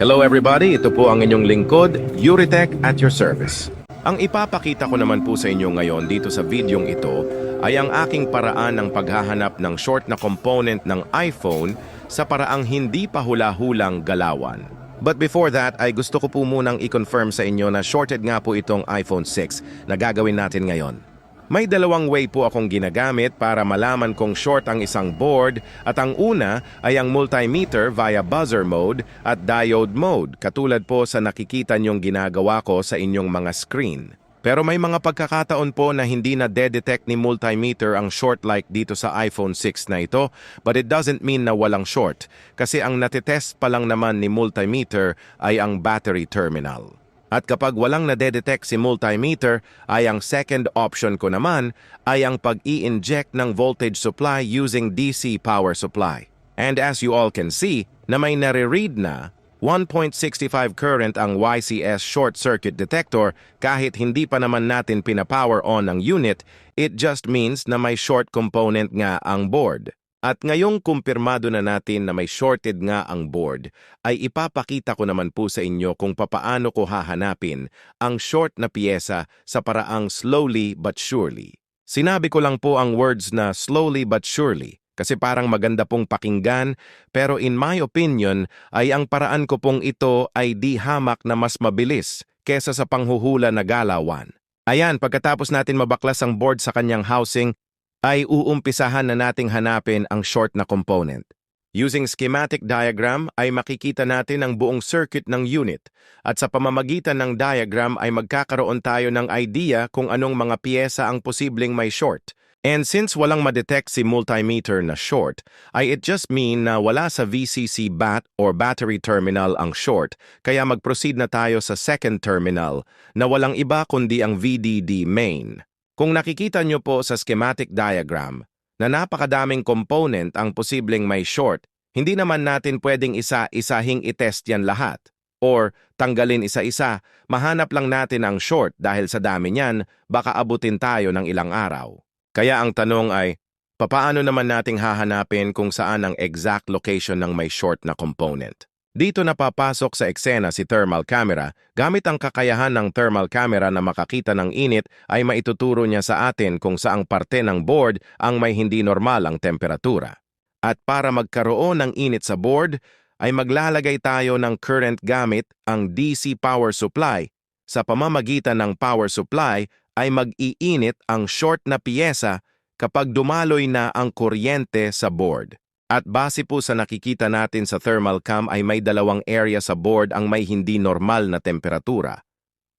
Hello everybody, ito po ang inyong lingkod, Euritech at your service. Ang ipapakita ko naman po sa inyo ngayon dito sa videong ito ay ang aking paraan ng paghahanap ng short na component ng iPhone sa paraang hindi pa hula-hulang galawan. But before that, ay gusto ko po munang i-confirm sa inyo na shorted nga po itong iPhone 6 na gagawin natin ngayon. May dalawang way po akong ginagamit para malaman kung short ang isang board at ang una ay ang multimeter via buzzer mode at diode mode katulad po sa nakikita niyong ginagawa ko sa inyong mga screen. Pero may mga pagkakataon po na hindi na detect ni multimeter ang short like dito sa iPhone 6 na ito but it doesn't mean na walang short kasi ang natitest pa lang naman ni multimeter ay ang battery terminal. At kapag walang nadedetect si multimeter, ay ang second option ko naman ay ang pag-i-inject ng voltage supply using DC power supply. And as you all can see, na may nare-read na 1.65 current ang YCS short circuit detector kahit hindi pa naman natin pina-power on ang unit, it just means na may short component nga ang board. At ngayong kumpirmado na natin na may shorted nga ang board, ay ipapakita ko naman po sa inyo kung papaano ko hahanapin ang short na piyesa sa paraang slowly but surely. Sinabi ko lang po ang words na slowly but surely kasi parang maganda pong pakinggan pero in my opinion ay ang paraan ko pong ito ay di hamak na mas mabilis kesa sa panghuhula na galawan. Ayan, pagkatapos natin mabaklas ang board sa kanyang housing, ay uumpisahan na nating hanapin ang short na component. Using schematic diagram ay makikita natin ang buong circuit ng unit at sa pamamagitan ng diagram ay magkakaroon tayo ng idea kung anong mga piyesa ang posibleng may short. And since walang madetect si multimeter na short, ay it just mean na wala sa VCC bat or battery terminal ang short, kaya mag-proceed na tayo sa second terminal na walang iba kundi ang VDD main. Kung nakikita nyo po sa schematic diagram na napakadaming component ang posibleng may short, hindi naman natin pwedeng isa-isahing itest yan lahat. Or tanggalin isa-isa, mahanap lang natin ang short dahil sa dami niyan, baka abutin tayo ng ilang araw. Kaya ang tanong ay, papaano naman nating hahanapin kung saan ang exact location ng may short na component? Dito napapasok sa eksena si thermal camera. Gamit ang kakayahan ng thermal camera na makakita ng init ay maituturo niya sa atin kung saang parte ng board ang may hindi normal ang temperatura. At para magkaroon ng init sa board, ay maglalagay tayo ng current gamit ang DC power supply. Sa pamamagitan ng power supply ay mag-iinit ang short na piyesa kapag dumaloy na ang kuryente sa board. At base po sa nakikita natin sa thermal cam ay may dalawang area sa board ang may hindi normal na temperatura.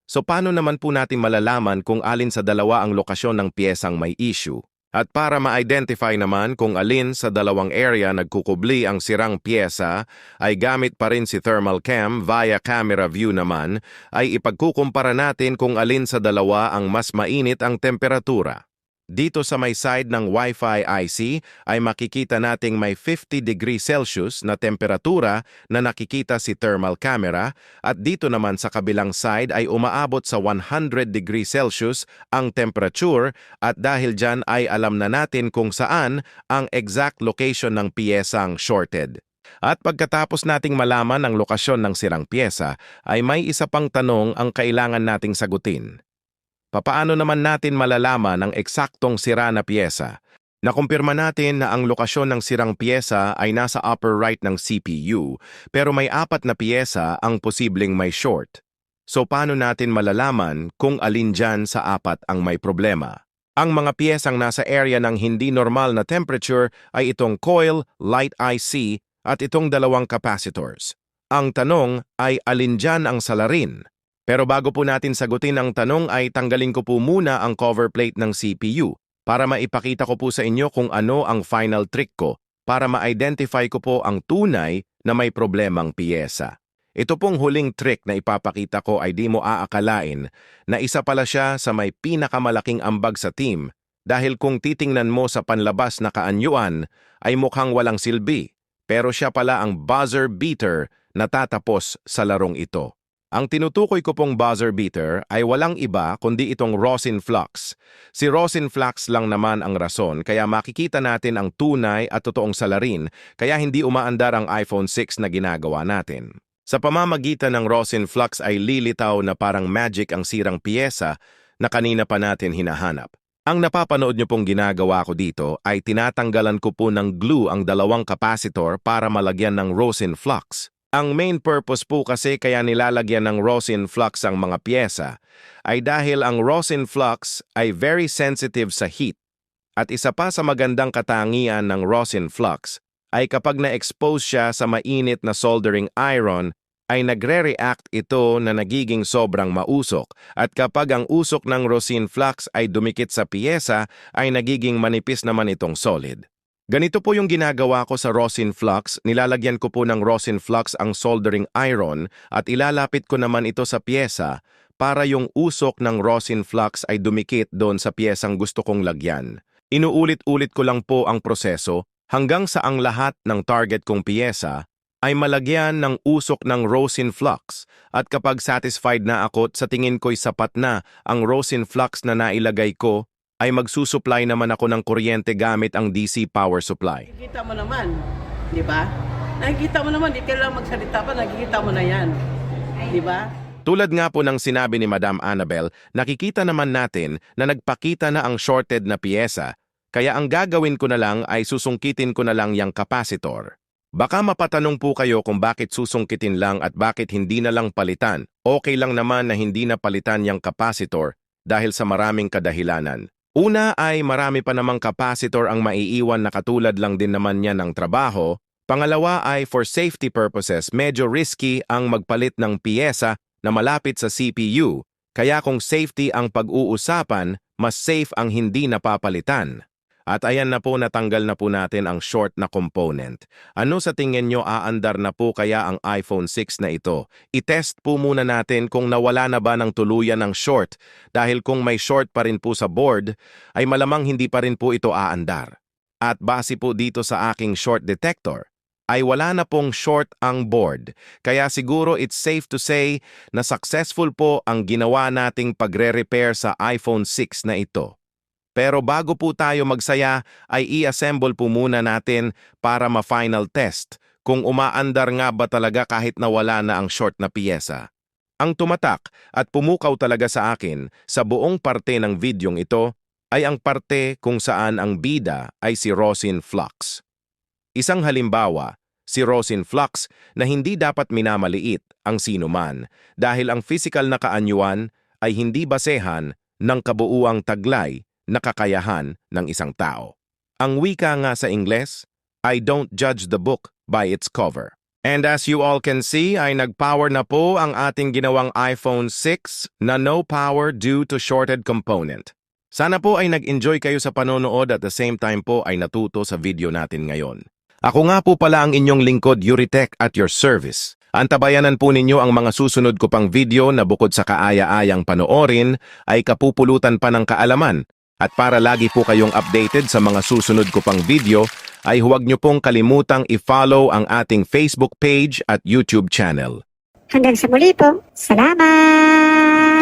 So paano naman po natin malalaman kung alin sa dalawa ang lokasyon ng piyesang may issue? At para ma-identify naman kung alin sa dalawang area nagkukubli ang sirang piyesa, ay gamit pa rin si thermal cam via camera view naman, ay ipagkukumpara natin kung alin sa dalawa ang mas mainit ang temperatura. Dito sa may side ng Wi-Fi IC ay makikita nating may 50 degrees Celsius na temperatura na nakikita si thermal camera at dito naman sa kabilang side ay umaabot sa 100 degrees Celsius ang temperature at dahil dyan ay alam na natin kung saan ang exact location ng piyesang shorted. At pagkatapos nating malaman ang lokasyon ng sirang piyesa, ay may isa pang tanong ang kailangan nating sagutin. Papaano naman natin malalaman ang eksaktong sira na piyesa? Nakumpirma natin na ang lokasyon ng sirang piyesa ay nasa upper right ng CPU, pero may apat na piyesa ang posibleng may short. So paano natin malalaman kung alin dyan sa apat ang may problema? Ang mga piyesang nasa area ng hindi normal na temperature ay itong coil, light IC, at itong dalawang capacitors. Ang tanong ay alin dyan ang salarin? Pero bago po natin sagutin ang tanong ay tanggalin ko po muna ang cover plate ng CPU para maipakita ko po sa inyo kung ano ang final trick ko para ma-identify ko po ang tunay na may problemang piyesa. Ito pong huling trick na ipapakita ko ay di mo aakalain na isa pala siya sa may pinakamalaking ambag sa team dahil kung titingnan mo sa panlabas na kaanyuan ay mukhang walang silbi pero siya pala ang buzzer beater na tatapos sa larong ito. Ang tinutukoy ko pong buzzer beater ay walang iba kundi itong rosin flux. Si rosin flux lang naman ang rason kaya makikita natin ang tunay at totoong salarin kaya hindi umaandar ang iPhone 6 na ginagawa natin. Sa pamamagitan ng rosin flux ay lilitaw na parang magic ang sirang piyesa na kanina pa natin hinahanap. Ang napapanood nyo pong ginagawa ko dito ay tinatanggalan ko po ng glue ang dalawang capacitor para malagyan ng rosin flux. Ang main purpose po kasi kaya nilalagyan ng rosin flux ang mga piyesa ay dahil ang rosin flux ay very sensitive sa heat. At isa pa sa magandang katangian ng rosin flux ay kapag na-expose siya sa mainit na soldering iron ay nagre-react ito na nagiging sobrang mausok at kapag ang usok ng rosin flux ay dumikit sa piyesa ay nagiging manipis naman itong solid. Ganito po yung ginagawa ko sa rosin flux, nilalagyan ko po ng rosin flux ang soldering iron at ilalapit ko naman ito sa piyesa para yung usok ng rosin flux ay dumikit doon sa piyesang gusto kong lagyan. Inuulit-ulit ko lang po ang proseso hanggang sa ang lahat ng target kong piyesa ay malagyan ng usok ng rosin flux at kapag satisfied na ako sa tingin ko'y sapat na ang rosin flux na nailagay ko, ay magsusupply naman ako ng kuryente gamit ang DC power supply. Nakikita mo naman, di ba? Nakikita mo naman, di kailangan magsalita pa, nakikita mo na yan. Di ba? Tulad nga po ng sinabi ni Madam Annabel, nakikita naman natin na nagpakita na ang shorted na piyesa, kaya ang gagawin ko na lang ay susungkitin ko na lang yung capacitor. Baka mapatanong po kayo kung bakit susungkitin lang at bakit hindi na lang palitan. Okay lang naman na hindi na palitan yung capacitor dahil sa maraming kadahilanan. Una ay marami pa namang capacitor ang maiiwan na katulad lang din naman niya ng trabaho. Pangalawa ay for safety purposes, medyo risky ang magpalit ng piyesa na malapit sa CPU. Kaya kung safety ang pag-uusapan, mas safe ang hindi napapalitan. At ayan na po natanggal na po natin ang short na component. Ano sa tingin nyo aandar na po kaya ang iPhone 6 na ito? I-test po muna natin kung nawala na ba ng tuluyan ng short dahil kung may short pa rin po sa board ay malamang hindi pa rin po ito aandar. At base po dito sa aking short detector, ay wala na pong short ang board. Kaya siguro it's safe to say na successful po ang ginawa nating pagre-repair sa iPhone 6 na ito. Pero bago po tayo magsaya, ay i-assemble po muna natin para ma-final test kung umaandar nga ba talaga kahit nawala na ang short na piyesa. Ang tumatak at pumukaw talaga sa akin sa buong parte ng videong ito ay ang parte kung saan ang bida ay si Rosin Flux. Isang halimbawa, si Rosin Flux na hindi dapat minamaliit ang sinuman dahil ang physical na kaanyuan ay hindi basehan ng kabuuang taglay na kakayahan ng isang tao. Ang wika nga sa Ingles, I don't judge the book by its cover. And as you all can see, ay nag-power na po ang ating ginawang iPhone 6 na no power due to shorted component. Sana po ay nag-enjoy kayo sa panonood at the same time po ay natuto sa video natin ngayon. Ako nga po pala ang inyong lingkod Yuritech at your service. Antabayanan po ninyo ang mga susunod ko pang video na bukod sa kaaya-ayang panoorin ay kapupulutan pa ng kaalaman at para lagi po kayong updated sa mga susunod ko pang video, ay huwag niyo pong kalimutang i-follow ang ating Facebook page at YouTube channel. Hanggang sa muli po. Salamat!